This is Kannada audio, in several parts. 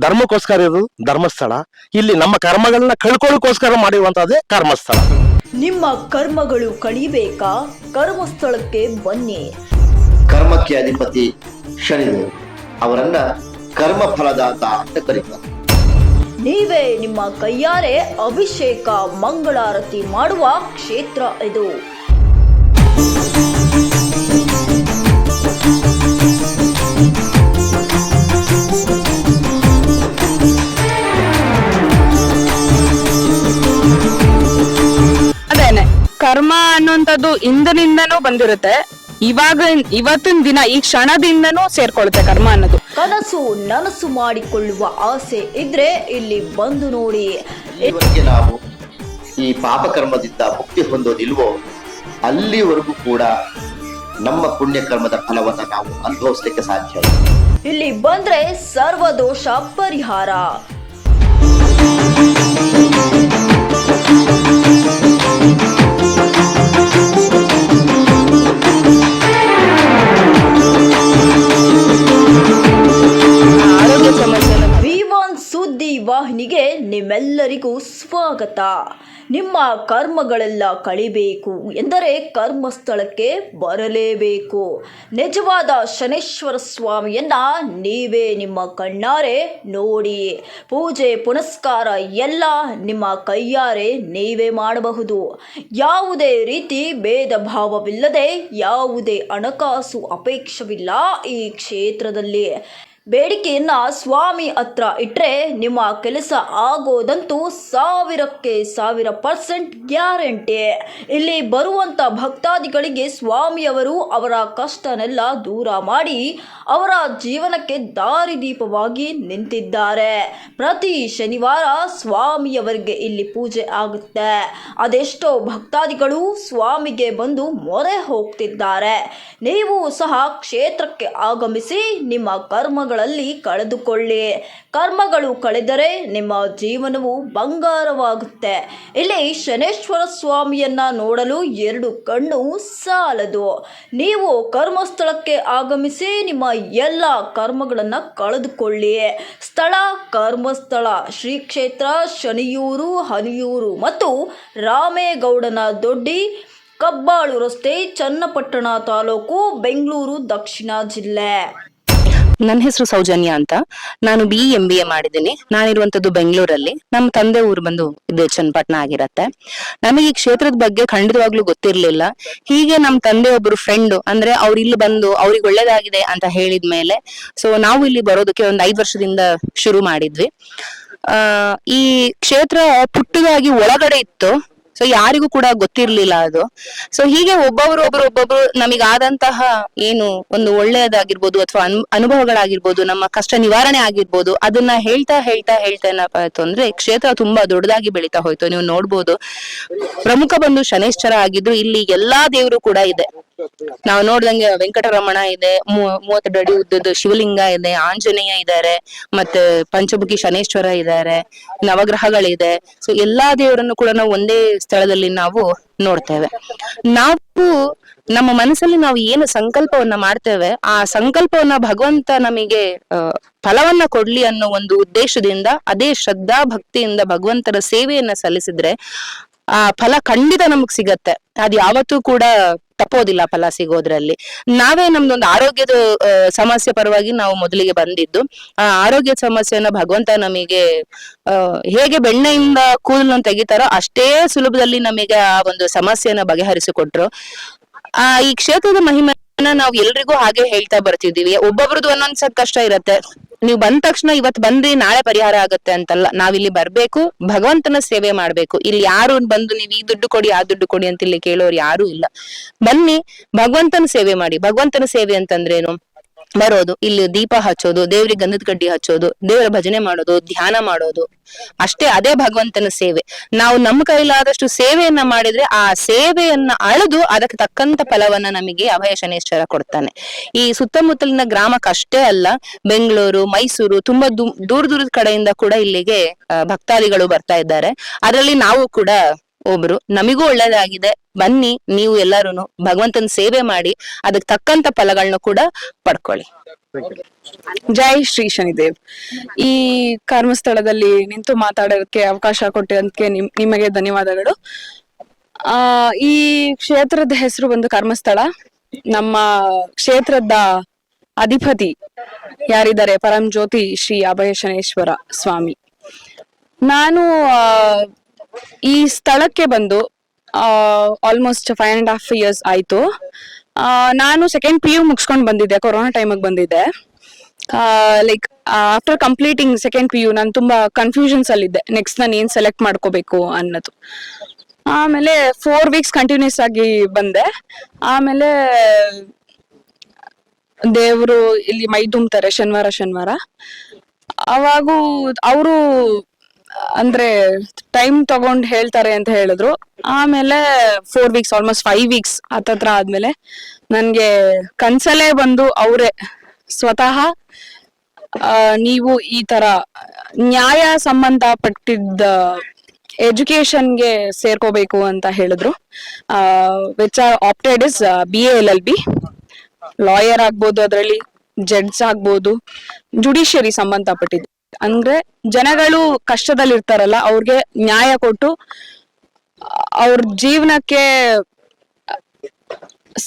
ಧರ್ಮಕ್ಕೋಸ್ಕರ ಇರೋದು ಧರ್ಮಸ್ಥಳ. ಇಲ್ಲಿ ನಮ್ಮ ಕರ್ಮಗಳನ್ನ ಕಳ್ಕೊಳ್ಳೋಕೋಸ್ಕರ ಮಾಡಿರುವಂತಹದ್ದೇ ಕರ್ಮಸ್ಥಳ. ನಿಮ್ಮ ಕರ್ಮಗಳು ಕಳಿಬೇಕಾ? ಕರ್ಮಸ್ಥಳಕ್ಕೆ ಬನ್ನಿ. ಕರ್ಮಕ್ಕೆ ಅಧಿಪತಿ ಶನಿದೇವ್ ಅವರನ್ನ ಕರ್ಮ ಫಲದಾತ ಅಂತ ಕರೀತಾರೆ. ನೀವೇ ನಿಮ್ಮ ಕೈಯಾರೆ ಅಭಿಷೇಕ ಮಂಗಳಾರತಿ ಮಾಡುವ ಕ್ಷೇತ್ರ ಇದು. ಕರ್ಮ ಅನ್ನುವಂಥದ್ದು ಇಂದಿನಿಂದನೂ ಬಂದಿರುತ್ತೆ. ಇವಾಗ ಇವತ್ತಿನ ದಿನ ಈ ಕ್ಷಣದಿಂದನೂ ಸೇರ್ಕೊಳ್ಳುತ್ತೆ ಕರ್ಮ ಅನ್ನೋದು. ಕನಸು ನನಸು ಮಾಡಿಕೊಳ್ಳುವ ಆಸೆ ಇದ್ರೆ ಇಲ್ಲಿ ಬಂದು ನೋಡಿ. ಇಲ್ಲಿವರೆಗೆ ನಾವು ಈ ಪಾಪಕರ್ಮದಿಂದ ಮುಕ್ತಿ ಹೊಂದೋದಿಲ್ವೋ ಅಲ್ಲಿವರೆಗೂ ಕೂಡ ನಮ್ಮ ಪುಣ್ಯ ಕರ್ಮದ ಫಲವನ್ನ ನಾವು ಅನುಭವಿಸ್ಲಿಕ್ಕೆ ಸಾಧ್ಯ ಇಲ್ಲಿ ಬಂದ್ರೆ ಸರ್ವದೋಷ ಪರಿಹಾರ. ನಿಮ್ಮೆಲ್ಲರಿಗೂ ಸ್ವಾಗತ. ನಿಮ್ಮ ಕರ್ಮಗಳೆಲ್ಲ ಕಳಿಬೇಕು ಎಂದರೆ ಕರ್ಮಸ್ಥಳಕ್ಕೆ ಬರಲೇಬೇಕು. ನಿಜವಾದ ಶನೇಶ್ವರ ಸ್ವಾಮಿಯನ್ನ ನೀವೇ ನಿಮ್ಮ ಕಣ್ಣಾರೆ ನೋಡಿ. ಪೂಜೆ, ಪುನಸ್ಕಾರ ಎಲ್ಲ ನಿಮ್ಮ ಕೈಯಾರೆ ನೀವೇ ಮಾಡಬಹುದು. ಯಾವುದೇ ರೀತಿ ಭೇದ ಭಾವವಿಲ್ಲದೆ ಯಾವುದೇ ಹಣಕಾಸು ಅಪೇಕ್ಷವಿಲ್ಲ ಈ ಕ್ಷೇತ್ರದಲ್ಲಿ. ಬೇಡಿಕೆಯನ್ನ ಸ್ವಾಮಿ ಹತ್ರ ಇಟ್ಟರೆ ನಿಮ್ಮ ಕೆಲಸ ಆಗೋದಂತೂ ಸಾವಿರಕ್ಕೆ ಸಾವಿರ ಪರ್ಸೆಂಟ್ ಗ್ಯಾರಂಟಿ. ಇಲ್ಲಿ ಬರುವಂತ ಭಕ್ತಾದಿಗಳಿಗೆ ಸ್ವಾಮಿಯವರು ಅವರ ಕಷ್ಟನೆಲ್ಲ ದೂರ ಮಾಡಿ ಅವರ ಜೀವನಕ್ಕೆ ದಾರಿದೀಪವಾಗಿ ನಿಂತಿದ್ದಾರೆ. ಪ್ರತಿ ಶನಿವಾರ ಸ್ವಾಮಿಯವರಿಗೆ ಇಲ್ಲಿ ಪೂಜೆ ಆಗುತ್ತೆ. ಅದೆಷ್ಟೋ ಭಕ್ತಾದಿಗಳು ಸ್ವಾಮಿಗೆ ಬಂದು ಮೊರೆ ಹೋಗ್ತಿದ್ದಾರೆ. ನೀವು ಸಹ ಕ್ಷೇತ್ರಕ್ಕೆ ಆಗಮಿಸಿ ನಿಮ್ಮ ಕರ್ಮಗಳಲ್ಲಿ ಕಳೆದುಕೊಳ್ಳಿ. ಕರ್ಮಗಳು ಕಳೆದರೆ ನಿಮ್ಮ ಜೀವನವು ಬಂಗಾರವಾಗುತ್ತೆ. ಇಲ್ಲಿ ಶನೇಶ್ವರ ಸ್ವಾಮಿಯನ್ನ ನೋಡಲು ಎರಡು ಕಣ್ಣು ಸಾಲದು. ನೀವು ಕರ್ಮಸ್ಥಳಕ್ಕೆ ಆಗಮಿಸಿ ನಿಮ್ಮ ಎಲ್ಲ ಕರ್ಮಗಳನ್ನು ಕಳೆದುಕೊಳ್ಳಿ. ಸ್ಥಳ, ಕರ್ಮಸ್ಥಳ ಶ್ರೀ ಕ್ಷೇತ್ರ ಶನಿಯೂರು ಹನಿಯೂರು ಮತ್ತು ರಾಮೇಗೌಡನ ದೊಡ್ಡಿ, ಕಬ್ಬಾಳು ರಸ್ತೆ, ಚನ್ನಪಟ್ಟಣ ತಾಲೂಕು, ಬೆಂಗಳೂರು ದಕ್ಷಿಣ ಜಿಲ್ಲೆ. ನನ್ನ ಹೆಸರು ಸೌಜನ್ಯ ಅಂತ. ನಾನು ಬಿ ಎಂ ಬಿ ಎ ಮಾಡಿದ್ದೀನಿ. ನಾನಿರುವಂತದ್ದು ಬೆಂಗಳೂರಲ್ಲಿ. ನಮ್ಮ ತಂದೆ ಊರು ಬಂದು ಇದು ಚನ್ನಪಟ್ಟಣ ಆಗಿರತ್ತೆ. ನಮಗೆ ಈ ಕ್ಷೇತ್ರದ ಬಗ್ಗೆ ಖಂಡಿತವಾಗ್ಲೂ ಗೊತ್ತಿರ್ಲಿಲ್ಲ. ಹೀಗೆ ನಮ್ಮ ತಂದೆ ಒಬ್ರು ಫ್ರೆಂಡ್ ಅಂದ್ರೆ ಅವ್ರು ಇಲ್ಲಿ ಬಂದು ಅವ್ರಿಗೆ ಒಳ್ಳೇದಾಗಿದೆ ಅಂತ ಹೇಳಿದ್ಮೇಲೆ ಸೊ ನಾವು ಇಲ್ಲಿ ಬರೋದಕ್ಕೆ ಒಂದ್ ಐದ್ ವರ್ಷದಿಂದ ಶುರು ಮಾಡಿದ್ವಿ. ಆ, ಈ ಕ್ಷೇತ್ರ ಪುಟ್ಟದಾಗಿ ಒಳಗಡೆ ಇತ್ತು. ಸೊ ಯಾರಿಗೂ ಕೂಡ ಗೊತ್ತಿರ್ಲಿಲ್ಲ ಅದು. ಸೊ ಹೀಗೆ ಒಬ್ಬೊಬ್ರು ಒಬ್ರು ಒಬ್ಬೊಬ್ರು ನಮಗಾದಂತಹ ಏನು ಒಂದು ಒಳ್ಳೆಯದಾಗಿರ್ಬೋದು ಅಥವಾ ಅನ್, ಅನುಭವಗಳಾಗಿರ್ಬೋದು, ನಮ್ಮ ಕಷ್ಟ ನಿವಾರಣೆ ಆಗಿರ್ಬೋದು, ಅದನ್ನ ಹೇಳ್ತಾ ಹೇಳ್ತಾ ಹೇಳ್ತಾ ಏನಪ್ಪ ಆಯ್ತು ಅಂದ್ರೆ ಕ್ಷೇತ್ರ ತುಂಬಾ ದೊಡ್ಡದಾಗಿ ಬೆಳೀತಾ ಹೋಯ್ತು. ನೀವು ನೋಡ್ಬೋದು, ಪ್ರಮುಖ ಬಂದು ಶನೇಶ್ವರ ಆಗಿದ್ದು ಇಲ್ಲಿ ಎಲ್ಲಾ ದೇವರು ಕೂಡ ಇದೆ. ನಾವು ನೋಡ್ದಂಗೆ ವೆಂಕಟರಮಣ ಇದೆ ಮೂವತ್ತೆರಡು ಅಡಿ ಉದ್ದದ ಶಿವಲಿಂಗ ಇದೆ, ಆಂಜನೇಯ ಇದ್ದಾರೆ ಮತ್ತೆ ಪಂಚಮುಖಿ ಶನೇಶ್ವರ ಇದ್ದಾರೆ ನವಗ್ರಹಗಳಿದೆ. ಸೊ ಎಲ್ಲಾ ದೇವರನ್ನು ಕೂಡ ನಾವು ಒಂದೇ ಸ್ಥಳದಲ್ಲಿ ನಾವು ನೋಡ್ತೇವೆ. ನಾವು, ನಮ್ಮ ಮನಸ್ಸಲ್ಲಿ ನಾವು ಏನು ಸಂಕಲ್ಪವನ್ನ ಮಾಡ್ತೇವೆ, ಆ ಸಂಕಲ್ಪವನ್ನ ಭಗವಂತ ನಮಗೆ ಫಲವನ್ನ ಕೊಡ್ಲಿ ಅನ್ನೋ ಒಂದು ಉದ್ದೇಶದಿಂದ, ಅದೇ ಶ್ರದ್ಧಾ ಭಕ್ತಿಯಿಂದ ಭಗವಂತರ ಸೇವೆಯನ್ನ ಸಲ್ಲಿಸಿದ್ರೆ, ಆ, ಫಲ ಖಂಡಿತ ನಮಗ್ ಸಿಗತ್ತೆ. ಅದ್ ಯಾವತ್ತೂ ಕೂಡ ತಪ್ಪೋದಿಲ್ಲ ಫಲ ಸಿಗೋದ್ರಲ್ಲಿ. ನಾವೇ ನಮ್ದೊಂದು ಆರೋಗ್ಯದ ಸಮಸ್ಯೆ ಪರವಾಗಿ ನಾವು ಮೊದಲಿಗೆ ಬಂದಿದ್ದು. ಆ ಆರೋಗ್ಯ ಸಮಸ್ಯೆಯನ್ನ ಭಗವಂತ ನಮಗೆ ಹೇಗೆ ಬೆಣ್ಣೆಯಿಂದ ಕೂದಲನ್ನು ತೆಗಿತಾರೋ ಅಷ್ಟೇ ಸುಲಭದಲ್ಲಿ ನಮಗೆ ಆ ಒಂದು ಸಮಸ್ಯೆಯನ್ನ ಬಗೆಹರಿಸಿಕೊಟ್ರು. ಆ, ಈ ಕ್ಷೇತ್ರದ ಮಹಿಮೆನ ನಾವು ಎಲ್ರಿಗೂ ಹಾಗೆ ಹೇಳ್ತಾ ಬರ್ತಿದೀವಿ ಒಬ್ಬೊಬ್ರದ್ದು ಒಂದೊಂದ್ ಕಷ್ಟ ಇರತ್ತೆ. ನೀವು ಬಂದ ತಕ್ಷಣ ಇವತ್ ಬಂದ್ರಿ, ನಾಳೆ ಪರಿಹಾರ ಆಗತ್ತೆ ಅಂತಲ್ಲ. ನಾವಿಲ್ಲಿ ಬರ್ಬೇಕು, ಭಗವಂತನ ಸೇವೆ ಮಾಡ್ಬೇಕು. ಇಲ್ಲಿ ಯಾರು ಬಂದು ನೀವು ಈ ದುಡ್ಡು ಕೊಡಿ, ಆ ದುಡ್ಡು ಕೊಡಿ ಅಂತ ಇಲ್ಲಿ ಕೇಳೋರು ಯಾರು ಇಲ್ಲ. ಬನ್ನಿ, ಭಗವಂತನ ಸೇವೆ ಮಾಡಿ. ಭಗವಂತನ ಸೇವೆ ಅಂತಂದ್ರೇನು? ಬರೋದು, ಇಲ್ಲಿ ದೀಪ ಹಚ್ಚೋದು, ದೇವ್ರಿಗೆ ಗಂಧದ ಕಡ್ಡಿ ಹಚ್ಚೋದು, ದೇವರ ಭಜನೆ ಮಾಡೋದು, ಧ್ಯಾನ ಮಾಡೋದು, ಅಷ್ಟೇ ಅದೇ ಭಗವಂತನ ಸೇವೆ. ನಾವು ನಮ್ಮ ಕೈಲಾದಷ್ಟು ಸೇವೆಯನ್ನ ಮಾಡಿದ್ರೆ ಆ ಸೇವೆಯನ್ನ ಅಳೆದು ಅದಕ್ಕೆ ತಕ್ಕಂತ ಫಲವನ್ನ ನಮಗೆ ಅಭಯ ಶನೇಶ್ವರ ಕೊಡ್ತಾನೆ. ಈ ಸುತ್ತಮುತ್ತಲಿನ ಗ್ರಾಮಕ್ಕಷ್ಟೇ ಅಲ್ಲ, ಬೆಂಗಳೂರು, ಮೈಸೂರು, ತುಂಬಾ ದೂರ ದೂರದ ಕಡೆಯಿಂದ ಕೂಡ ಇಲ್ಲಿಗೆ ಭಕ್ತಾದಿಗಳು ಬರ್ತಾ ಇದ್ದಾರೆ. ಅದರಲ್ಲಿ ನಾವು ಕೂಡ ಒಬ್ರು. ನಮಿಗೂ ಒಳ್ಳೇದಾಗಿದೆ. ಬನ್ನಿ, ನೀವು ಎಲ್ಲಾರು ಭಗವಂತನ ಸೇವೆ ಮಾಡಿ, ಅದಕ್ಕೆ ತಕ್ಕಂತ ಫಲಗಳನ್ನ ಕೂಡ ಪಡ್ಕೊಳ್ಳಿ. ಜೈ ಶ್ರೀ ಶನಿದೇವ್. ಈ ಕರ್ಮಸ್ಥಳದಲ್ಲಿ ನಿಂತು ಮಾತಾಡೋದಕ್ಕೆ ಅವಕಾಶ ಕೊಟ್ಟಿರೋದಕ್ಕೆ ನಿಮ್, ನಿಮಗೆ ಧನ್ಯವಾದಗಳು. ಆ, ಈ ಕ್ಷೇತ್ರದ ಹೆಸರು ಬಂದು ಕರ್ಮಸ್ಥಳ. ನಮ್ಮ ಕ್ಷೇತ್ರದ ಅಧಿಪತಿ ಯಾರಿದ್ದಾರೆ? ಪರಂ ಜ್ಯೋತಿ ಶ್ರೀ ಅಭಯಶನೇಶ್ವರ ಸ್ವಾಮಿ. ನಾನು ಈ ಸ್ಥಳಕ್ಕೆ ಬಂದು almost five and half years ಆಯ್ತು. ನಾನು ಸೆಕೆಂಡ್ ಪಿ ಯು ಮುಗಿಸ್ಕೊಂಡು ಬಂದಿದ್ದೆ, ಕೊರೋನಾ ಟೈಮಿಗೆ ಬಂದಿದ್ದೆ. Like after completing second P U ನಾನು ತುಂಬ ಕನ್ಫ್ಯೂಷನ್ಸ್ ಅಲ್ಲಿದ್ದೆ. ನೆಕ್ಸ್ಟ್ ನಾನು ಏನು ಸೆಲೆಕ್ಟ್ ಮಾಡ್ಕೋಬೇಕು ಅನ್ನೋದು. ಆಮೇಲೆ ಫೋರ್ ವೀಕ್ಸ್ ಕಂಟಿನ್ಯೂಸ್ ಆಗಿ ಬಂದೆ. ಆಮೇಲೆ ದೇವರು ಇಲ್ಲಿ ಮೈ ತುಂಬ್ತಾರೆ ಶನಿವಾರ ಶನಿವಾರ. ಅವಾಗೂ, ಅವರು ಅಂದ್ರೆ ಟೈಮ್ ತಗೊಂಡ್ ಹೇಳ್ತಾರೆ ಅಂತ ಹೇಳಿದ್ರು. ಆಮೇಲೆ four weeks almost five weeks ಹತ್ತತ್ರ ಆದ್ಮೇಲೆ ನನ್ಗೆ ಕನ್ಸಲ್ಲೇ ಬಂದು ಅವರೇ, ಸ್ವತಃ ನೀವು ಈ ತರ ನ್ಯಾಯ ಸಂಬಂಧ ಪಟ್ಟಿದ್ದ ಎಜುಕೇಶನ್ಗೆ ಸೇರ್ಕೋಬೇಕು ಅಂತ ಹೇಳಿದ್ರು. Which are opted is B L L B lawyer ಆಗ್ಬೋದು ಅದರಲ್ಲಿ ಜಡ್ಜ್ ಆಗ್ಬೋದು ಜುಡಿಷಿಯರಿ ಸಂಬಂಧಪಟ್ಟಿದ್ದು. ಅಂದ್ರೆ ಜನಗಳು ಕಷ್ಟದಲ್ಲಿ ಇರ್ತಾರಲ್ಲ ಅವ್ರಿಗೆ ನ್ಯಾಯ ಕೊಟ್ಟು, ಅವ್ರ ಜೀವನಕ್ಕೆ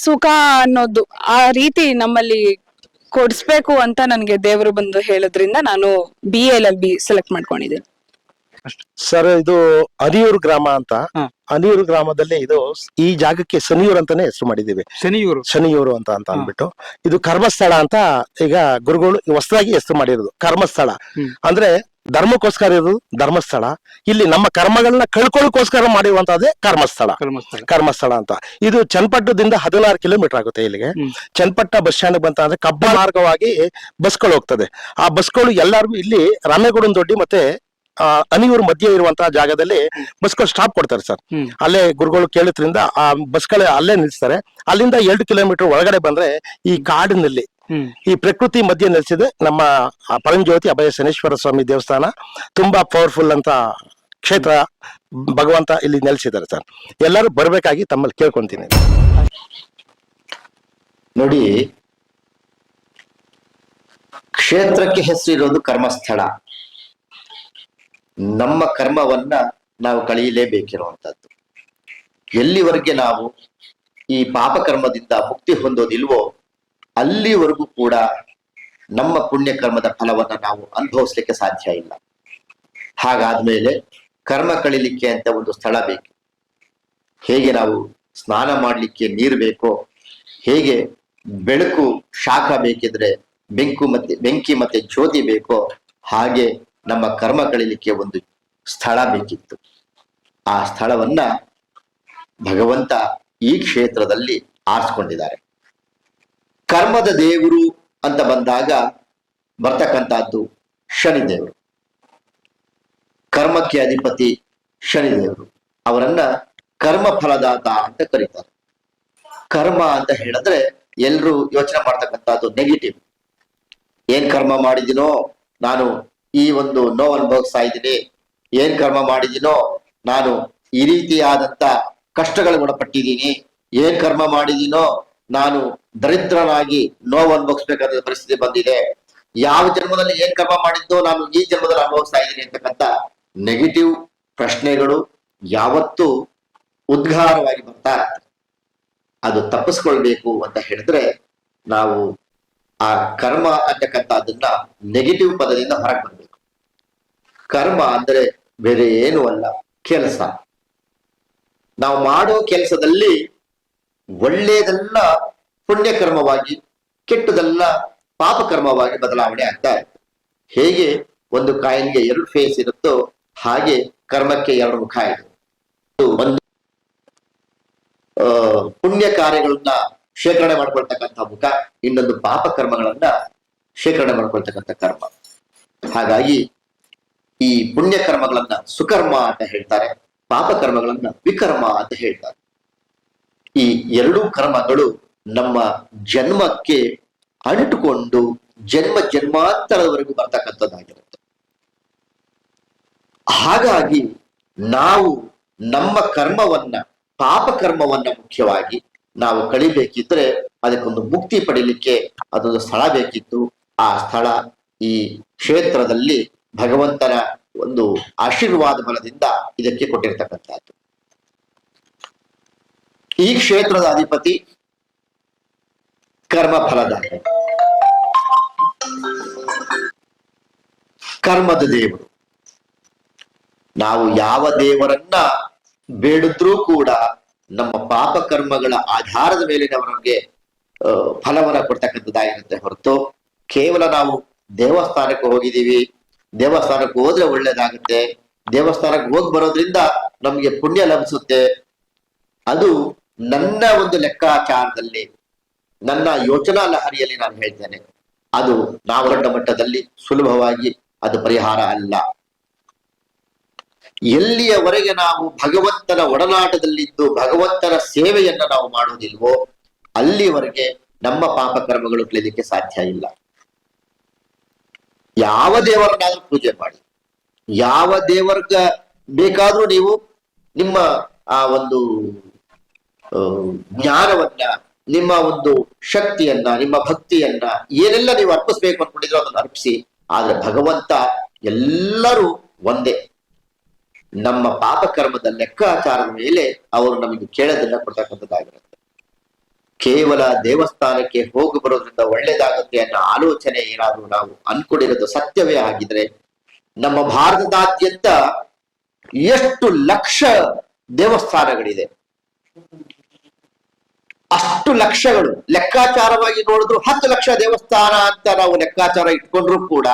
ಸುಖ ಅನ್ನೋದು ಆ ರೀತಿ ನಮ್ಮಲ್ಲಿ ಕೊಡಿಸ್ಬೇಕು ಅಂತ ನನಗೆ ದೇವರು ಬಂದು ಹೇಳೋದ್ರಿಂದ ನಾನು B L L B select ಮಾಡ್ಕೊಂಡಿದ್ದೀನಿ. ಸರ್ ಇದು ಅನಿಯೂರು ಗ್ರಾಮ ಅಂತ. ಹಾ. ಅನಿಯೂರು ಗ್ರಾಮದಲ್ಲಿ ಇದು ಈ ಜಾಗಕ್ಕೆ ಶನಿಯೂರು ಅಂತಾನೆ ಹೆಸರು ಮಾಡಿದ್ದೀವಿ. ಶನಿಯೂರು. ಶನಿಯೂರು ಅಂತ ಅಂತ. ಅಂದ್ಬಿಟ್ಟು. ಇದು ಕರ್ಮಸ್ಥಳ ಅಂತ ಈಗ ಗುರುಗಳು ಹೊಸದಾಗಿ ಹೆಸರು ಮಾಡಿರೋದು ಕರ್ಮಸ್ಥಳ. ಹ್ಮ್. ಅಂದ್ರೆ ಧರ್ಮಕ್ಕೋಸ್ಕರ ಇರೋದು ಧರ್ಮಸ್ಥಳ. ಇಲ್ಲಿ ನಮ್ಮ ಕರ್ಮಗಳನ್ನ ಕಳ್ಕೊಳ್ಳೋಕೋಸ್ಕರ ಮಾಡಿರುವಂತಹದ್ದೇ ಕರ್ಮಸ್ಥಳ. ಕರ್ಮಸ್ಥಳ. ಕರ್ಮಸ್ಥಳ ಅಂತ. ಇದು ಚನ್ನಪಟ್ಟಣದಿಂದ ಹದಿನಾರು ಕಿಲೋಮೀಟರ್ ಆಗುತ್ತೆ ಇಲ್ಲಿಗೆ. ಹ್ಮ್. ಚನ್ನಪಟ್ಟ ಬಸ್ ಸ್ಟ್ಯಾಂಡ್ ಬಂತ ಅಂದ್ರೆ ಕಬ್ಬ ಮಾರ್ಗವಾಗಿ ಬಸ್ಗಳು ಹೋಗ್ತದೆ. ಆ ಬಸ್ಗಳು ಎಲ್ಲರಿಗೂ ಇಲ್ಲಿ ರಾಮೇಗೌಡನ ದೊಡ್ಡಿ ಮತ್ತೆ ಅನಿಯೂರು ಮಧ್ಯೆ ಇರುವಂತಹ ಜಾಗದಲ್ಲಿ ಬಸ್ಗಳು ಸ್ಟಾಪ್ ಕೊಡ್ತಾರೆ ಸರ್. ಅಲ್ಲೇ ಗುರುಗಳು ಕೇಳಿದ್ರಿಂದ ಆ ಬಸ್ಗಳು ಅಲ್ಲೇ ನಿಲ್ಲಿಸ್ತಾರೆ ಅಲ್ಲಿಂದ ಎರಡು ಕಿಲೋಮೀಟರ್ ಒಳಗಡೆ ಬಂದ್ರೆ ಈ ಕಾಡಿನಲ್ಲಿ ಈ ಪ್ರಕೃತಿ ಮಧ್ಯೆ ನೆಲೆಸಿದೆ. ನಮ್ಮ ಪರಂಜ್ಯೋತಿ ಅಭಯ ಶನೇಶ್ವರ ಸ್ವಾಮಿ ದೇವಸ್ಥಾನ ತುಂಬಾ ಪವರ್ಫುಲ್ ಅಂತ ಕ್ಷೇತ್ರ ಭಗವಂತ ಇಲ್ಲಿ ನೆಲೆಸಿದ್ದಾರೆ ಸರ್. ಎಲ್ಲರೂ ಬರಬೇಕಾಗಿ ತಮ್ಮಲ್ಲಿ ಕೇಳ್ಕೊಂತೀನಿ. ನೋಡಿ ಕ್ಷೇತ್ರಕ್ಕೆ ಹೆಸರಿರೋದು ಕರ್ಮಸ್ಥಳ. ನಮ್ಮ ಕರ್ಮವನ್ನ ನಾವು ಕಳೆಯಲೇಬೇಕಿರುವಂತದ್ದು ಎಲ್ಲಿವರೆಗೆ ನಾವು ಈ ಪಾಪ ಕರ್ಮದಿಂದ ಮುಕ್ತಿ ಹೊಂದೋದಿಲ್ವೋ ಅಲ್ಲಿವರೆಗೂ ಕೂಡ ನಮ್ಮ ಪುಣ್ಯ ಕರ್ಮದ ಫಲವನ್ನ ನಾವು ಅನುಭವಿಸ್ಲಿಕ್ಕೆ ಸಾಧ್ಯ ಇಲ್ಲ. ಹಾಗಾದ್ಮೇಲೆ ಕರ್ಮ ಕಳಿಲಿಕ್ಕೆ ಅಂತ ಒಂದು ಸ್ಥಳ ಬೇಕು. ಹೇಗೆ ನಾವು ಸ್ನಾನ ಮಾಡಲಿಕ್ಕೆ ನೀರು ಬೇಕೋ, ಹೇಗೆ ಬೆಳಕು ಶಾಖ ಬೇಕಿದ್ರೆ ಬೆಂಕು ಮತ್ತೆ ಬೆಂಕಿ ಮತ್ತೆ ಜ್ಯೋತಿ ಬೇಕೋ ಹಾಗೆ ನಮ್ಮ ಕರ್ಮ ಕಳಿಲಿಕ್ಕೆ ಒಂದು ಸ್ಥಳ ಬೇಕಿತ್ತು. ಆ ಸ್ಥಳವನ್ನ ಭಗವಂತ ಈ ಕ್ಷೇತ್ರದಲ್ಲಿ ಆರಿಸ್ಕೊಂಡಿದ್ದಾರೆ. ಕರ್ಮದ ದೇವರು ಅಂತ ಬಂದಾಗ ಬರ್ತಕ್ಕಂಥದ್ದು ಶನಿದೇವರು. ಕರ್ಮಕ್ಕೆ ಅಧಿಪತಿ ಶನಿದೇವರು. ಅವರನ್ನ ಕರ್ಮ ಫಲದಾತ ಅಂತ ಕರೀತಾರೆ. ಕರ್ಮ ಅಂತ ಹೇಳಿದ್ರೆ ಎಲ್ರು ಯೋಚನೆ ಮಾಡ್ತಕ್ಕಂಥದ್ದು ನೆಗೆಟಿವ್ ಏನ್ ಕರ್ಮ ಮಾಡಿದಿನೋ ನಾನು ಈ ಒಂದು ನೋವು ಅನುಭವಿಸ್ತಾ ಇದ್ದೀನಿ. ಏನ್ ಕರ್ಮ ಮಾಡಿದೀನೋ ನಾನು ಈ ರೀತಿಯಾದಂತ ಕಷ್ಟಗಳು ಒಳಪಟ್ಟಿದ್ದೀನಿ. ಏನ್ ಕರ್ಮ ಮಾಡಿದೀನೋ ನಾನು ದರಿದ್ರನಾಗಿ ನೋವು ಅನುಭವಿಸ್ಬೇಕಾದ ಪರಿಸ್ಥಿತಿ ಬಂದಿದೆ. ಯಾವ ಜನ್ಮದಲ್ಲಿ ಏನ್ ಕರ್ಮ ಮಾಡಿದ್ದೋ ನಾನು ಈ ಜನ್ಮದಲ್ಲಿ ಅನುಭವಿಸ್ತಾ ಇದ್ದೀನಿ ಅಂತಕ್ಕಂಥ ನೆಗೆಟಿವ್ ಪ್ರಶ್ನೆಗಳು ಯಾವತ್ತೂ ಉದ್ಘಾರವಾಗಿ ಬರ್ತಾ. ಅದು ತಪ್ಪಿಸ್ಕೊಳ್ಬೇಕು ಅಂತ ಹೇಳಿದ್ರೆ ನಾವು ಆ ಕರ್ಮ ಅಂತಕ್ಕಂಥದ್ದನ್ನ ನೆಗೆಟಿವ್ ಪದದಿಂದ ಹೊರಗೆ ಕರ್ಮ ಅಂದ್ರೆ ಬೇರೆ ಏನು ಅಲ್ಲ, ಕೆಲಸ. ನಾವು ಮಾಡೋ ಕೆಲಸದಲ್ಲಿ ಒಳ್ಳೆಯದೆಲ್ಲ ಪುಣ್ಯಕರ್ಮವಾಗಿ, ಕೆಟ್ಟದೆಲ್ಲ ಪಾಪಕರ್ಮವಾಗಿ ಬದಲಾವಣೆ ಆಗ್ತಾ ಇರುತ್ತೆ ಹೇಗೆ ಒಂದು ಕಾಯಿನ್ಗೆ ಎರಡು ಫೇಸ್ ಇರುತ್ತೋ ಹಾಗೆ ಕರ್ಮಕ್ಕೆ ಎರಡು ಮುಖ ಇದು. ಒಂದು ಪುಣ್ಯ ಕಾರ್ಯಗಳನ್ನ ಶೇಖರಣೆ ಮಾಡ್ಕೊಳ್ತಕ್ಕಂಥ ಮುಖ, ಇನ್ನೊಂದು ಪಾಪ ಕರ್ಮಗಳನ್ನ ಶೇಖರಣೆ ಮಾಡ್ಕೊಳ್ತಕ್ಕಂಥ ಕರ್ಮ. ಹಾಗಾಗಿ ಈ ಪುಣ್ಯ ಕರ್ಮಗಳನ್ನ ಸುಕರ್ಮ ಅಂತ ಹೇಳ್ತಾರೆ ಪಾಪ ಕರ್ಮಗಳನ್ನ ವಿಕರ್ಮ ಅಂತ ಹೇಳ್ತಾರೆ. ಈ ಎರಡೂ ಕರ್ಮಗಳು ನಮ್ಮ ಜನ್ಮಕ್ಕೆ ಅಂಟುಕೊಂಡು ಜನ್ಮ ಜನ್ಮಾಂತರದವರೆಗೂ ಬರ್ತಕ್ಕಂಥದ್ದಾಗಿರುತ್ತೆ. ಹಾಗಾಗಿ ನಾವು ನಮ್ಮ ಕರ್ಮವನ್ನ ಪಾಪ ಕರ್ಮವನ್ನ ಮುಖ್ಯವಾಗಿ ನಾವು ಕಳಿಬೇಕಿದ್ರೆ ಅದಕ್ಕೊಂದು ಮುಕ್ತಿ ಪಡಿಲಿಕ್ಕೆ ಅದೊಂದು ಸ್ಥಳ ಬೇಕಿತ್ತು. ಆ ಸ್ಥಳ ಈ ಕ್ಷೇತ್ರದಲ್ಲಿ ಭಗವಂತನ ಒಂದು ಆಶೀರ್ವಾದ ಬಲದಿಂದ ಇದಕ್ಕೆ ಕೊಟ್ಟಿರ್ತಕ್ಕಂಥದ್ದು. ಈ ಕ್ಷೇತ್ರದ ಅಧಿಪತಿ ಕರ್ಮ ಫಲದಾಯ. ಕರ್ಮದ ದೇವರು. ನಾವು ಯಾವ ದೇವರನ್ನ ಬೇಡಿದ್ರೂ ಕೂಡ ನಮ್ಮ ಪಾಪ ಕರ್ಮಗಳ ಆಧಾರದ ಮೇಲೆ ನಾವು ನಮಗೆ ಫಲವನ್ನ ಕೊಡ್ತಕ್ಕಂಥದ್ದಾಗಿರುತ್ತೆ ಹೊರತು ಕೇವಲ ನಾವು ದೇವಸ್ಥಾನಕ್ಕೆ ಹೋಗಿದೀವಿ ದೇವಸ್ಥಾನಕ್ಕೆ ಹೋದ್ರೆ ಒಳ್ಳೇದಾಗುತ್ತೆ. ದೇವಸ್ಥಾನಕ್ಕೆ ಹೋಗಿ ಬರೋದ್ರಿಂದ ನಮ್ಗೆ ಪುಣ್ಯ ಲಭಿಸುತ್ತೆ. ಅದು ನನ್ನ ಒಂದು ಲೆಕ್ಕಾಚಾರದಲ್ಲಿ, ನನ್ನ ಯೋಚನಾ ಲಹರಿಯಲ್ಲಿ ನಾನು ಹೇಳ್ತೇನೆ. ಅದು ನಾವು ಮಟ್ಟದಲ್ಲಿ ಸುಲಭವಾಗಿ ಅದು ಪರಿಹಾರ ಅಲ್ಲ. ಎಲ್ಲಿಯವರೆಗೆ ನಾವು ಭಗವಂತನ ಒಡನಾಟದಲ್ಲಿದ್ದು ಭಗವಂತನ ಸೇವೆಯನ್ನ ನಾವು ಮಾಡುವುದಿಲ್ವೋ, ಅಲ್ಲಿವರೆಗೆ ನಮ್ಮ ಪಾಪಕರ್ಮಗಳು ಕಲಿಯಲಿಕ್ಕೆ ಸಾಧ್ಯ ಇಲ್ಲ. ಯಾವ ದೇವರನ್ನಾದ್ರೂ ಪೂಜೆ ಮಾಡಿ. ಯಾವ ದೇವರ್ಗ ಬೇಕಾದ್ರೂ ನೀವು ನಿಮ್ಮ, ಆ, ಒಂದು ಜ್ಞಾನವನ್ನ, ನಿಮ್ಮ ಒಂದು ಶಕ್ತಿಯನ್ನ, ನಿಮ್ಮ ಭಕ್ತಿಯನ್ನ ಏನೆಲ್ಲ ನೀವು ಅರ್ಪಿಸ್ಬೇಕು ಅನ್ಕೊಂಡಿದ್ರು ಅದನ್ನು ಅರ್ಪಿಸಿ, ಆದ್ರೆ ಭಗವಂತ ಎಲ್ಲರೂ ಒಂದೇ. ನಮ್ಮ ಪಾಪ ಕರ್ಮದ ಲೆಕ್ಕಾಚಾರದ ಮೇಲೆ ಅವರು ನಮಗೆ ಕೇಳೋದನ್ನ ಕೊಡ್ತಕ್ಕಂಥದ್ದಾಗಿರುತ್ತೆ. ಕೇವಲ ದೇವಸ್ಥಾನಕ್ಕೆ ಹೋಗಿ ಬರೋದ್ರಿಂದ ಒಳ್ಳೇದಾಗುತ್ತೆ ಅನ್ನೋ ಆಲೋಚನೆ ಏನಾದ್ರೂ ನಾವು ಅನ್ಕೊಂಡಿರೋದು ಸತ್ಯವೇ ಆಗಿದ್ರೆ, ನಮ್ಮ ಭಾರತದಾದ್ಯಂತ ಎಷ್ಟು ಲಕ್ಷ ದೇವಸ್ಥಾನಗಳಿದೆ. ಅಷ್ಟು ಲಕ್ಷಗಳು. ಲೆಕ್ಕಾಚಾರವಾಗಿ ನೋಡಿದ್ರು ಹತ್ತು ಲಕ್ಷ ದೇವಸ್ಥಾನ ಅಂತ ನಾವು ಲೆಕ್ಕಾಚಾರ ಇಟ್ಕೊಂಡ್ರು ಕೂಡ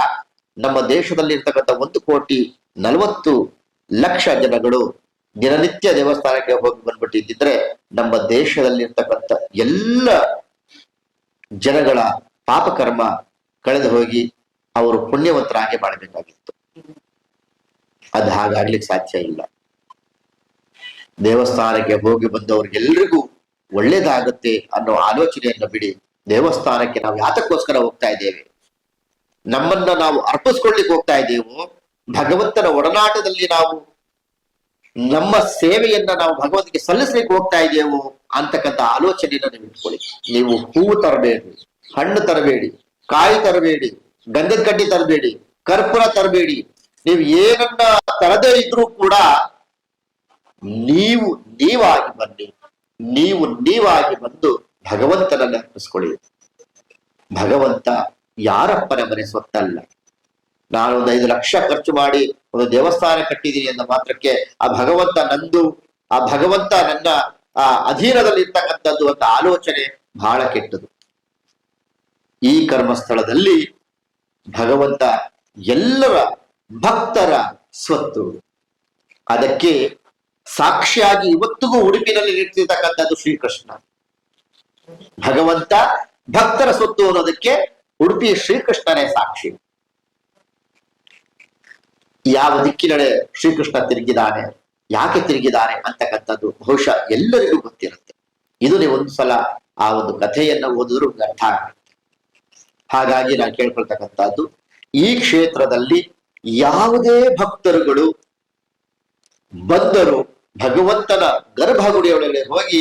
ನಮ್ಮ ದೇಶದಲ್ಲಿ ಇರ್ತಕ್ಕಂಥ ಒಂದು ಕೋಟಿ ನಲವತ್ತು ಲಕ್ಷ ಜನಗಳು ದಿನನಿತ್ಯ ದೇವಸ್ಥಾನಕ್ಕೆ ಹೋಗಿ ಬಂದ್ಬಿಟ್ಟಿದ್ದಿದ್ರೆ ನಮ್ಮ ದೇಶದಲ್ಲಿ ಇರ್ತಕ್ಕಂಥ ಎಲ್ಲ ಜನಗಳ ಪಾಪಕರ್ಮ ಕಳೆದು ಹೋಗಿ ಅವರು ಪುಣ್ಯವಂತರಾಗಿ ಮಾಡಬೇಕಾಗಿತ್ತು ಅದು ಹಾಗಾಗ್ಲಿಕ್ಕೆ ಸಾಧ್ಯ ಇಲ್ಲ. ದೇವಸ್ಥಾನಕ್ಕೆ ಹೋಗಿ ಬಂದವ್ರಿಗೆಲ್ರಿಗೂ ಒಳ್ಳೇದಾಗುತ್ತೆ ಅನ್ನೋ ಆಲೋಚನೆಯನ್ನು ಬಿಡಿ. ದೇವಸ್ಥಾನಕ್ಕೆ ನಾವು ಯಾತಕ್ಕೋಸ್ಕರ ಹೋಗ್ತಾ ಇದ್ದೇವೆ? ನಮ್ಮನ್ನ ನಾವು ಅರ್ಪಿಸ್ಕೊಳ್ಳಿಕ್ಕೆ ಹೋಗ್ತಾ ಇದ್ದೇವೋ? ಭಗವಂತನ ಒಡನಾಟದಲ್ಲಿ ನಾವು ನಮ್ಮ ಸೇವೆಯನ್ನ ನಾವು ಭಗವಂತಿಗೆ ಸಲ್ಲಿಸ್ಲಿಕ್ಕೆ ಹೋಗ್ತಾ ಇದ್ದೇವೋ ಅಂತಕ್ಕಂತ ಆಲೋಚನೆಯನ್ನ ನೀವು ಇಟ್ಕೊಳ್ಳಿ. ನೀವು ಹೂವು ತರಬೇಡಿ, ಹಣ್ಣು ತರಬೇಡಿ, ಕಾಯಿ ತರಬೇಡಿ, ಗಂಧದ ಕಡ್ಡಿ ತರಬೇಡಿ, ಕರ್ಪೂರ ತರಬೇಡಿ. ನೀವು ಏನನ್ನ ತರದೇ ಇದ್ರೂ ಕೂಡ ನೀವು ನೀವಾಗಿ ಬನ್ನಿ. ನೀವು ನೀವಾಗಿ ಬಂದು ಭಗವಂತನನ್ನ ಅರ್ಪಿಸ್ಕೊಳ್ಳಿ. ಭಗವಂತ ಯಾರಪ್ಪನ ಮನೆ ಸ್ವತ್ತಲ್ಲ. ನಾನು ಒಂದು ಐದು ಲಕ್ಷ ಖರ್ಚು ಮಾಡಿ ಒಂದು ದೇವಸ್ಥಾನ ಕಟ್ಟಿದ್ದೀನಿ ಎಂದ ಮಾತ್ರಕ್ಕೆ ಆ ಭಗವಂತ ನಂದು, ಆ ಭಗವಂತ ನನ್ನ, ಆ ಅಧೀನದಲ್ಲಿರ್ತಕ್ಕಂಥದ್ದು ಅಂತ ಆಲೋಚನೆ ಬಹಳ ಕೆಟ್ಟದು. ಈ ಕರ್ಮಸ್ಥಳದಲ್ಲಿ ಭಗವಂತ ಎಲ್ಲರ ಭಕ್ತರ ಸ್ವತ್ತು. ಅದಕ್ಕೆ ಸಾಕ್ಷಿಯಾಗಿ ಇವತ್ತಿಗೂ ಉಡುಪಿನಲ್ಲಿ ನಿಂತಿರ್ತಕ್ಕಂಥದ್ದು ಶ್ರೀಕೃಷ್ಣ. ಭಗವಂತ ಭಕ್ತರ ಸ್ವತ್ತು ಅನ್ನೋದಕ್ಕೆ ಉಡುಪಿ ಶ್ರೀಕೃಷ್ಣನೇ ಸಾಕ್ಷಿ. ಯಾವ ದಿಕ್ಕಿನಡೆ ಶ್ರೀಕೃಷ್ಣ ತಿರುಗಿದಾನೆ, ಯಾಕೆ ತಿರುಗಿದಾನೆ ಅಂತಕ್ಕಂಥದ್ದು ಬಹುಶಃ ಎಲ್ಲರಿಗೂ ಗೊತ್ತಿರುತ್ತೆ. ಇದು ನೀವು ಒಂದು ಸಲ ಆ ಒಂದು ಕಥೆಯನ್ನು ಓದಿದ್ರು ಅರ್ಥ ಆಗುತ್ತೆ ಹಾಗಾಗಿ ನಾನು ಕೇಳ್ಕೊಳ್ತಕ್ಕಂಥದ್ದು, ಈ ಕ್ಷೇತ್ರದಲ್ಲಿ ಯಾವುದೇ ಭಕ್ತರುಗಳು ಬಂದರು ಭಗವಂತನ ಗರ್ಭಗುಡಿಯೊಳಗೆ ಹೋಗಿ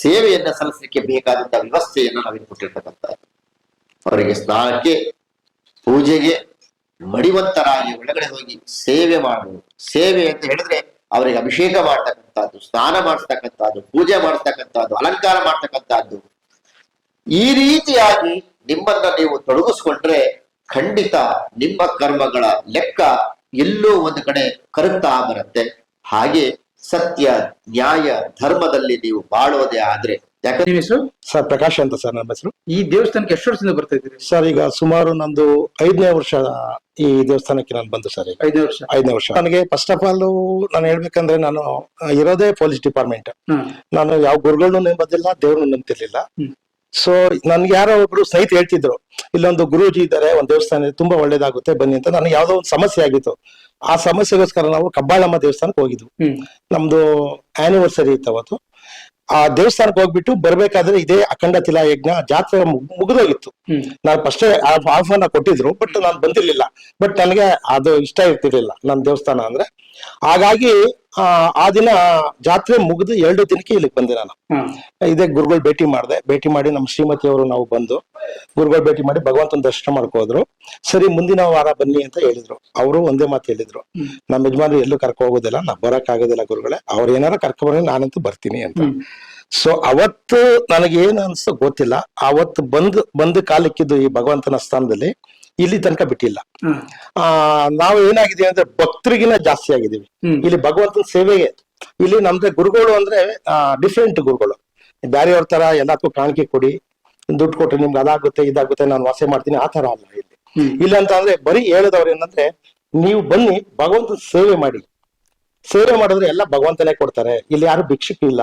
ಸೇವೆಯನ್ನ ಸಲ್ಲಿಸಲಿಕ್ಕೆ ಬೇಕಾದಂತಹ ವ್ಯವಸ್ಥೆಯನ್ನು ನಾವಿಲ್ಲಿ ಕೊಟ್ಟಿರ್ತಕ್ಕಂಥದ್ದು ಅವರಿಗೆ ಸ್ನಾನಕ್ಕೆ, ಪೂಜೆಗೆ ಮಡಿವಂತರಾಗಿ ಒಳಗಡೆ ಹೋಗಿ ಸೇವೆ ಮಾಡುವುದು ಸೇವೆ ಅಂತ ಹೇಳಿದ್ರೆ ಅವರಿಗೆ ಅಭಿಷೇಕ ಮಾಡ್ತಕ್ಕಂಥದ್ದು, ಸ್ನಾನ ಮಾಡಿಸ್ತಕ್ಕಂಥದ್ದು ಪೂಜೆ ಮಾಡಿಸ್ತಕ್ಕಂಥದ್ದು ಅಲಂಕಾರ ಮಾಡ್ತಕ್ಕಂಥದ್ದು. ಈ ರೀತಿಯಾಗಿ ನಿಮ್ಮನ್ನ ನೀವು ತೊಡಗಿಸ್ಕೊಂಡ್ರೆ ಖಂಡಿತ ನಿಮ್ಮ ಕರ್ಮಗಳ ಲೆಕ್ಕ ಎಲ್ಲೋ ಒಂದು ಕಡೆ ಕರುತ್ತಾ ಬರುತ್ತೆ. ಹಾಗೆ ಸತ್ಯ, ನ್ಯಾಯ, ಧರ್ಮದಲ್ಲಿ ನೀವು ಬಾಳೋದೇ ಆದ್ರೆ ಯಾಕಂದ್ರೆ ನಿಮ್ಮ ಹೆಸರು? ಸರ್ ಪ್ರಕಾಶ್ ಅಂತ ಸರ್ ನಮ್ಮ ಹೆಸರು. ಈ ದೇವಸ್ಥಾನಕ್ಕೆ ಎಷ್ಟು ವರ್ಷದಿಂದ ಬರ್ತಾ ಇದ್ದೀರಿ? ಸರ್ ಈಗ ಸುಮಾರು ನಂದು ಐದನೇ ವರ್ಷ ಈ ದೇವಸ್ಥಾನಕ್ಕೆ ನಾನು ಬಂದು ಸರ್ ಈಗ. ಐದನೇ ವರ್ಷ. ಐದನೇ ವರ್ಷ. ನನಗೆ ಫಸ್ಟ್ ಆಫ್ ಆಲ್ ನಾನು ಹೇಳ್ಬೇಕಂದ್ರೆ ನಾನು ಇರೋದೇ ಪೊಲೀಸ್ ಡಿಪಾರ್ಟ್ಮೆಂಟ್ ನಾನು ಯಾವ ಗುರುಗಳನ್ನು ನಂಬೋದಿಲ್ಲ ದೇವ್ರನ್ನು ನಂಬ್ತಿರ್ಲಿಲ್ಲ. ಸೊ ನನ್ಗೆ ಯಾರೋ ಒಬ್ರು ಸಹಿತ ಹೇಳ್ತಿದ್ರು ಇಲ್ಲೊಂದು ಗುರೂಜಿ ಇದ್ದಾರೆ ಒಂದ್ ದೇವಸ್ಥಾನ ಇದೆ ತುಂಬಾ ಒಳ್ಳೇದಾಗುತ್ತೆ ಬನ್ನಿ ಅಂತ. ನನಗೆ ಯಾವ್ದೋ ಒಂದು ಸಮಸ್ಯೆ ಆಗಿತ್ತು. ಆ ಸಮಸ್ಯೆಗೋಸ್ಕರ ನಾವು ಕಬ್ಬಾಳಮ್ಮ ದೇವಸ್ಥಾನಕ್ಕೆ ಹೋಗಿದ್ವು. ಹ್ಮ್. ನಮ್ದು ಆನಿವರ್ಸರಿ ಇತ್ತು ಅವತ್ತು. ಆ ದೇವಸ್ಥಾನಕ್ಕೆ ಹೋಗ್ಬಿಟ್ಟು ಬರ್ಬೇಕಾದ್ರೆ ಇದೇ ಅಖಂಡ ತಿಲಾ ಯಜ್ಞ ಜಾತ್ರೆ ಮುಗಿದೋಗಿತ್ತು. ನಾನು ಫಸ್ಟ್ ಆಹ್ವಾನ ಕೊಟ್ಟಿದ್ರು ಬಟ್ ನಾನು ಬಂದಿರ್ಲಿಲ್ಲ. ಬಟ್ ನನಗೆ ಅದು ಇಷ್ಟ ಇರ್ತಿರ್ಲಿಲ್ಲ ನನ್ನ ದೇವಸ್ಥಾನ ಅಂದ್ರೆ. ಹಾಗಾಗಿ ಆ, ಆ ದಿನ ಜಾತ್ರೆ ಮುಗಿದು ಎರಡು ದಿನಕ್ಕೆ ಇಲ್ಲಿಗೆ ಬಂದೆ ನಾನು. ಇದೇ ಗುರುಗಳು ಭೇಟಿ ಮಾಡಿದೆ. ಭೇಟಿ ಮಾಡಿ ನಮ್ಮ ಶ್ರೀಮತಿ ಅವರು ನಾವು ಬಂದು ಗುರುಗಳು ಭೇಟಿ ಮಾಡಿ ಭಗವಂತನ ದರ್ಶನ ಮಾಡ್ಕೋದ್ರು ಸರಿ ಮುಂದಿನ ವಾರ ಬನ್ನಿ ಅಂತ ಹೇಳಿದ್ರು. ಅವರು ಒಂದೇ ಮಾತು ಹೇಳಿದ್ರು. ನಮ್ಮ ಯಜಮಾನ್ರು ಎಲ್ಲೂ ಕರ್ಕೊ ಹೋಗೋದಿಲ್ಲ. ನಾ ಬರಕ್ ಆಗೋದಿಲ್ಲ ಗುರುಗಳೇ. ಅವ್ರ ಏನಾರ ಕರ್ಕೊಂಡ್ರೆ ನಾನಂತೂ ಬರ್ತೀನಿ ಅಂತ. ಸೊ ಅವತ್ತು ನನಗೆ ಏನು ಅನ್ಸೋ ಗೊತ್ತಿಲ್ಲ. ಅವತ್ತು ಬಂದು ಬಂದು ಕಾಲಿಕ್ಕಿದ್ದು ಈ ಭಗವಂತನ ಸ್ಥಾನದಲ್ಲಿ ಇಲ್ಲಿ ತನಕ ಬಿಟ್ಟಿಲ್ಲ. ಆ ನಾವು ಏನಾಗಿದೆ ಅಂದ್ರೆ ಭಕ್ತರಿಗಿನ ಜಾಸ್ತಿ ಆಗಿದ್ದೀವಿ. ಇಲ್ಲಿ ಭಗವಂತನ ಸೇವೆಗೆ ಇಲ್ಲಿ ನಮ್ದು ಗುರುಗಳು ಅಂದ್ರೆ ಡಿಫ್ರೆಂಟ್ ಗುರುಗಳು. ಬೇರೆಯವ್ರ ತರ ಎಲ್ಲದಕ್ಕೂ ಕಾಣಿಕೆ ಕೊಡಿ ದುಡ್ಡು ಕೊಟ್ರೆ ನಿಮ್ಗೆ ಅದಾಗುತ್ತೆ ಇದಾಗುತ್ತೆ ನಾನು ವಾಸೆ ಮಾಡ್ತೀನಿ ಆ ತರ ಅಲ್ಲ ಇಲ್ಲಿ. ಇಲ್ಲ ಅಂತ ಅಂದ್ರೆ ಬರೀ ಹೇಳಿದವ್ರು ಏನಂದ್ರೆ ನೀವು ಬನ್ನಿ ಭಗವಂತನ ಸೇವೆ ಮಾಡಿ. ಸೇವೆ ಮಾಡಿದ್ರೆ ಎಲ್ಲ ಭಗವಂತನೇ ಕೊಡ್ತಾರೆ. ಇಲ್ಲಿ ಯಾರು ಭಿಕ್ಷುಕ ಇಲ್ಲ.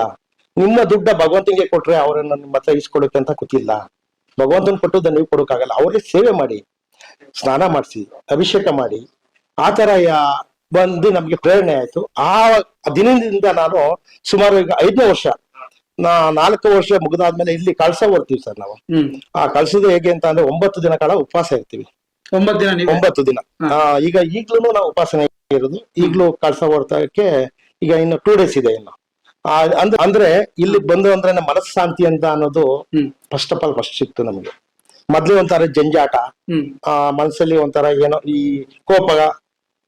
ನಿಮ್ಮ ದುಡ್ಡ ಭಗವಂತನಿಗೆ ಕೊಟ್ರೆ ಅವರನ್ನ ನಿಮ್ಮ ಹತ್ರ ಇಸ್ಕೊಳಕ್ಕೆ ಅಂತ ಗೊತ್ತಿಲ್ಲ. ಭಗವಂತನ ಕೊಟ್ಟದ ನೀವು ಕೊಡೋಕ್ಕಾಗಲ್ಲ. ಅವ್ರಿಗೆ ಸೇವೆ ಮಾಡಿ. ಸ್ನಾನ ಮಾಡಿಸಿ ಅಭಿಷೇಕ ಮಾಡಿ ಆ ತರ ಯಾ- ಬಂದು ನಮ್ಗೆ ಪ್ರೇರಣೆ ಆಯ್ತು. ಆ ದಿನದಿಂದ ನಾನು ಸುಮಾರು ಈಗ ಐದನೇ ವರ್ಷ ನಾ ನಾಲ್ಕು ವರ್ಷ ಮುಗಿದಾದ್ಮೇಲೆ ಇಲ್ಲಿ ಕಳ್ಸ ಬರ್ತೀವಿ ಸರ್ ನಾವು. ಆ ಕಳ್ಸದ ಹೇಗೆ ಅಂತ ಅಂದ್ರೆ ಒಂಬತ್ತು ದಿನ ಕಾಲ ಉಪವಾಸ ಇರ್ತೀವಿ. ಒಂಬತ್ತು ದಿನ ಒಂಬತ್ತು ದಿನ. ಈಗ ಈಗ್ಲೂ ನಾವು ಉಪಾಸನೆ ಇರೋದು. ಈಗ್ಲೂ ಕಳ್ಸ ಹೊರ್ತಕ್ಕೆ ಈಗ ಇನ್ನು ಟೂ ಡೇಸ್ ಇದೆ ಇನ್ನು. ಅಂದ್ರೆ ಅಂದ್ರೆ ಇಲ್ಲಿ ಬಂದು ಅಂದ್ರೆ ಮನಸ್ಸಾಂತಿ ಅಂತ ಅನ್ನೋದು ಫಸ್ಟ್ ಆಫ್ ಆಲ್ ಫಸ್ಟ್ ಸಿಕ್ತು ನಮ್ಗೆ. ಮೊದ್ಲು ಒಂಥರ ಜಂಜಾಟ ಆ ಮನಸ್ಸಲ್ಲಿ ಒಂಥರ ಏನೋ ಈ ಕೋಪ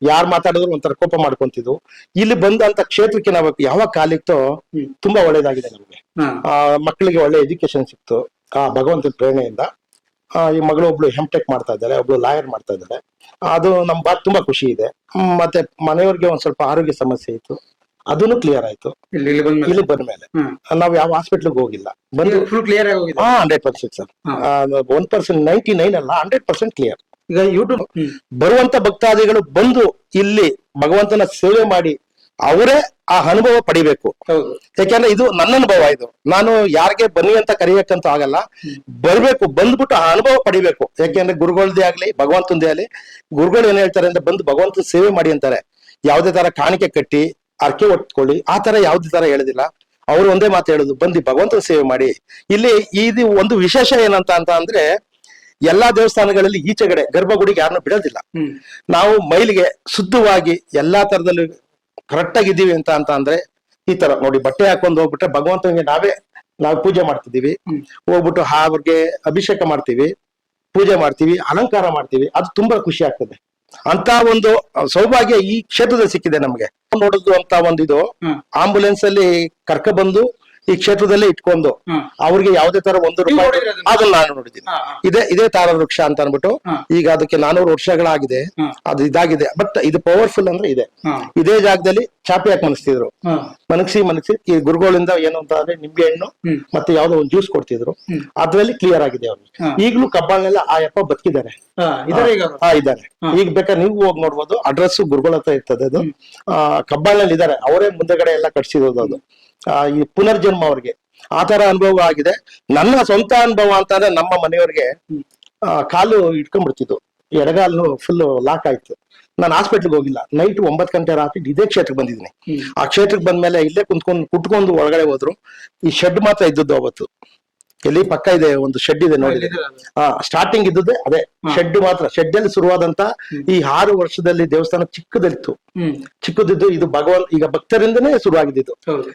ಯಾರು ಮಾತಾಡಿದ್ರು ಒಂಥರ ಕೋಪ ಮಾಡ್ಕೊಂತಿದ್ವು. ಇಲ್ಲಿ ಬಂದಂತ ಕ್ಷೇತ್ರಕ್ಕೆ ನಾವು ಯಾವಾಗ ಕಾಲಿತ್ತೋ. ತುಂಬಾ ಒಳ್ಳೇದಾಗಿದೆ ನಮ್ಗೆ. ಆ ಮಕ್ಕಳಿಗೆ ಒಳ್ಳೆ ಎಜುಕೇಶನ್ ಸಿಕ್ತು. ಆ ಭಗವಂತನ ಪ್ರೇರಣೆಯಿಂದ. ಆ, ಈ ಮಗಳು ಒಬ್ಳು ಹೆಮ್ಟೆಕ್ ಮಾಡ್ತಾ ಇದ್ದಾರೆ ಒಬ್ಳು ಲಾಯರ್ ಮಾಡ್ತಾ ಇದ್ದಾರೆ. ಅದು ನಮ್ ಬಾ ತುಂಬಾ ಖುಷಿ ಇದೆ. ಮತ್ತೆ ಮನೆಯವ್ರಿಗೆ ಒಂದ್ ಸ್ವಲ್ಪ ಆರೋಗ್ಯ ಸಮಸ್ಯೆ ಇತ್ತು. ಅದನ್ನು ಕ್ಲಿಯರ್ ಆಯ್ತು. ಇಲ್ಲಿ ಬಂದ ಮೇಲೆ ನಾವು ಯಾವ ಹಾಸ್ಪಿಟ್ಲಿಗೆ ಹೋಗಿಲ್ಲ. ಬಂದು ಫುಲ್ ಕ್ಲಿಯರ್ ಹಾ hundred percent sir. One percent ninety nine ಅಲ್ಲ ಹಂಡ್ರೆಡ್ ಪರ್ಸೆಂಟ್ ಕ್ಲಿಯರ್ ಈಗ ಯೂಟ್ಯೂಬ್ ಬರುವಂತ ಭಕ್ತಾದಿಗಳು ಬಂದು ಇಲ್ಲಿ ಭಗವಂತನ ಸೇವೆ ಮಾಡಿ ಅವರೇ ಆ ಅನುಭವ ಪಡಿಬೇಕು. ಯಾಕೆಂದ್ರೆ ಇದು ನನ್ನ ಅನುಭವ ಇದು. ನಾನು ಯಾರಿಗೆ ಬನ್ನಿ ಅಂತ ಕರೆಯಕ್ಕಂತೂ ಆಗಲ್ಲ. ಬರ್ಬೇಕು ಬಂದ್ಬಿಟ್ಟು ಆ ಅನುಭವ ಪಡಿಬೇಕು. ಯಾಕೆಂದ್ರೆ ಗುರುಗಳದೇ ಆಗ್ಲಿ ಭಗವಂತಂದೇ ಆಗ್ಲಿ ಗುರುಗಳು ಏನ್ ಹೇಳ್ತಾರೆ ಅಂದ್ರೆ ಬಂದು ಭಗವಂತನ ಸೇವೆ ಮಾಡಿ ಅಂತಾರೆ. ಯಾವುದೇ ತರ ಕಾಣಿಕೆ ಕಟ್ಟಿ ಅರ್ಕೆ ಒಟ್ಕೊಳ್ಳಿ ಆ ತರ ಯಾವ್ದೇ ತರ ಹೇಳುದಿಲ್ಲ. ಅವ್ರು ಒಂದೇ ಮಾತು ಹೇಳುದು ಬಂದು ಭಗವಂತನ ಸೇವೆ ಮಾಡಿ. ಇಲ್ಲಿ ಇದು ಒಂದು ವಿಶೇಷ ಏನಂತ ಅಂತ ಅಂದ್ರೆ ಎಲ್ಲಾ ದೇವಸ್ಥಾನಗಳಲ್ಲಿ ಈಚೆಗಡೆ ಗರ್ಭಗುಡಿಗೆ ಯಾರನ್ನು ಬಿಡೋದಿಲ್ಲ. ನಾವು ಮೈಲಿಗೆ ಶುದ್ಧವಾಗಿ ಎಲ್ಲಾ ತರದಲ್ಲೂ ಕರೆಕ್ಟ್ ಆಗಿದ್ದೀವಿ ಅಂತ ಅಂತ ಅಂದ್ರೆ ಈ ತರ ನೋಡಿ ಬಟ್ಟೆ ಹಾಕೊಂಡು ಹೋಗ್ಬಿಟ್ರೆ ಭಗವಂತನಿಗೆ ನಾವೇ ನಾವು ಪೂಜೆ ಮಾಡ್ತಿದೀವಿ ಹೋಗ್ಬಿಟ್ಟು ಅವ್ರಿಗೆ ಅಭಿಷೇಕ ಮಾಡ್ತೀವಿ ಪೂಜೆ ಮಾಡ್ತೀವಿ ಅಲಂಕಾರ ಮಾಡ್ತೀವಿ. ಅದು ತುಂಬಾ ಖುಷಿ ಆಗ್ತದೆ. ಅಂತ ಒಂದು ಸೌಭಾಗ್ಯ ಈ ಕ್ಷೇತ್ರದಲ್ಲಿ ಸಿಕ್ಕಿದೆ ನಮ್ಗೆ. ನೋಡುದು ಅಂತ ಒಂದು ಇದು ಆಂಬುಲೆನ್ಸ್ ಅಲ್ಲಿ ಕರ್ಕ ಬಂದು ಈ ಕ್ಷೇತ್ರದಲ್ಲೇ ಇಟ್ಕೊಂಡು. ಅವ್ರಿಗೆ ಯಾವುದೇ ತರ ಒಂದು ರೂಪಾಯಿ ಅದನ್ನ? ನಾನು ನೋಡಿದ್ದೀನಿ. ಇದೇ ಇದೇ ತಾರ ವೃಕ್ಷ ಅಂತ ಅನ್ಬಿಟ್ಟು ಈಗ ಅದಕ್ಕೆ ನಾನೂರು ವರ್ಷಗಳಾಗಿದೆ. ಅದು ಇದಾಗಿದೆ. ಬಟ್ ಇದು ಪವರ್ಫುಲ್ ಅಂದ್ರೆ ಇದೆ. ಇದೇ ಜಾಗದಲ್ಲಿ ಚಾಪಿ ಹಾಕಿ ಮನಸ್ತಿದ್ರು ಮನಗ್ಸಿ ಮನಗ್ಸಿ ಈ ಗುರುಗಳಿಂದ ಏನು ಅಂತ ಅಂದ್ರೆ ನಿಂಬೆ ಹಣ್ಣು ಮತ್ತೆ ಯಾವ್ದೋ ಒಂದು ಜ್ಯೂಸ್ ಕೊಡ್ತಿದ್ರು. ಅದ್ರಲ್ಲಿ ಕ್ಲಿಯರ್ ಆಗಿದೆ ಅವ್ರು ಈಗಲೂ ಕಬ್ಬಾಳನೆಲ್ಲ ಆ ಯಪ್ಪ ಬದುಕಿದ್ದಾರೆ. ಇದಾರೆ ಇದ್ದಾರೆ. ಈಗ ಬೇಕಾದ್ರೆ ನೀವು ಹೋಗಿ ನೋಡ್ಬೋದು. ಅಡ್ರೆಸ್ ಗುರುಗಳ ಹತ್ರ ಇರ್ತದೆ ಅದು. ಆ ಕಬ್ಬಾಳನಲ್ಲಿ ಇದ್ದಾರೆ. ಅವರೇ ಮುಂದೆಗಡೆ ಎಲ್ಲ ಕಟ್ಸಿರೋದು ಅದು. ಈ ಪುನರ್ಜನ್ಮ ಅವ್ರಿಗೆ. ಆ ತರ ಅನುಭವ ಆಗಿದೆ. ನನ್ನ ಸ್ವಂತ ಅನುಭವ ಅಂತಂದ್ರೆ ನಮ್ಮ ಮನೆಯವ್ರಿಗೆ ಆ, ಕಾಲು ಇಟ್ಕೊಂಡ್ಬಿಡ್ತಿದ್ದು ಎಡಗಾಲು ಫುಲ್ ಲಾಕ್ ಆಯ್ತು. ನಾನು ಹಾಸ್ಪಿಟ್ಲ್ಗೆ ಹೋಗಿಲ್ಲ. ನೈಟ್ ಒಂಬತ್ತು ಗಂಟೆ ರಾತ್ರಿ ಇದೇ ಕ್ಷೇತ್ರಕ್ಕೆ ಬಂದಿದ್ದೀನಿ. ಆ ಕ್ಷೇತ್ರಕ್ಕೆ ಬಂದ್ಮೇಲೆ ಇಲ್ಲೇ ಕುಂತ್ಕೊಂಡು ಕುಟ್ಕೊಂಡು ಒಳಗಡೆ ಹೋದ್ರು. ಈ ಶೆಡ್ ಮಾತ್ರ ಇದ್ದದ್ದು ಅವತ್ತು. ಇಲ್ಲಿ ಪಕ್ಕ ಇದೆ ಒಂದು ಶೆಡ್ ಇದೆ ನೋಡಿ ಹಾ ಸ್ಟಾರ್ಟಿಂಗ್ ಇದ್ದದ್ದೇ ಅದೇ ಶೆಡ್ ಮಾತ್ರ. ಶೆಡ್ ಅಲ್ಲಿ ಶುರುವಾದಂತ ಈ ಆರು ವರ್ಷದಲ್ಲಿ ದೇವಸ್ಥಾನ ಚಿಕ್ಕದಲ್ಲಿತ್ತು ಚಿಕ್ಕದಿದ್ದು ಇದು ಭಗವಂತ ಈಗ ಭಕ್ತರಿಂದನೇ ಶುರುವಾಗಿದ್ದು.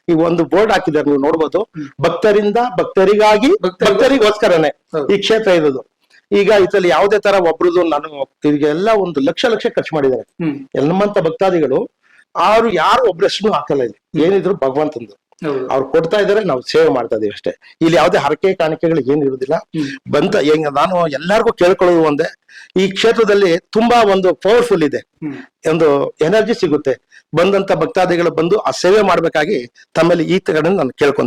ಈ ಈಗ ಒಂದು ಬೋರ್ಡ್ ಹಾಕಿದ್ದಾರೆ ನೀವು ನೋಡ್ಬೋದು. ಭಕ್ತರಿಂದ ಭಕ್ತರಿಗಾಗಿ ಭಕ್ತರಿಗೋಸ್ಕರ. ಭಕ್ತರಿಗೋಸ್ಕರನೇ ಈ ಕ್ಷೇತ್ರ ಇರೋದು. ಈಗ ಇದ್ರಲ್ಲಿ ಯಾವುದೇ ತರ ಒಬ್ರದ್ದು ನಾನು ಇದಕ್ಕೆಲ್ಲ ಒಂದು ಲಕ್ಷ ಲಕ್ಷ ಖರ್ಚು ಮಾಡಿದ್ದಾರೆ. ಎಲ್ಲಮ್ಮಂತ ನಮ್ಮಂತ ಭಕ್ತಾದಿಗಳು ಆರು ಯಾರು ಒಬ್ರಷ್ಟು ಹಾಕಲ್ಲ ಇಲ್ಲಿ. ಏನಿದ್ರು ಭಗವಂತಂದು. ಅವ್ರು ಕೊಡ್ತಾ ಇದಾರೆ ನಾವು ಸೇವೆ ಮಾಡ್ತಾ ಇದೀವಿ ಅಷ್ಟೇ. ಇಲ್ಲಿ ಯಾವುದೇ ಹರಕೆ ಕಾಣಿಕೆಗಳು ಏನು ಇರುವುದಿಲ್ಲ. ಬಂತ ಹೆಂಗ ನಾನು ಎಲ್ಲರಿಗೂ ಕೇಳ್ಕೊಳ್ಳೋದು ಒಂದೇ ಈ ಕ್ಷೇತ್ರದಲ್ಲಿ ತುಂಬಾ ಒಂದು ಪವರ್ಫುಲ್ ಇದೆ. ಒಂದು ಎನರ್ಜಿ ಸಿಗುತ್ತೆ. ಬಂದಂತ ಭಕ್ತಾದಿಗಳು ಬಂದು ಆ ಸೇವೆ ಮಾಡ್ಬೇಕಾಗಿ ತಮ್ಮಲ್ಲಿ ಈ ತಗಡೆ ನಾನು ಕೇಳ್ಕೊಂತೀನಿ.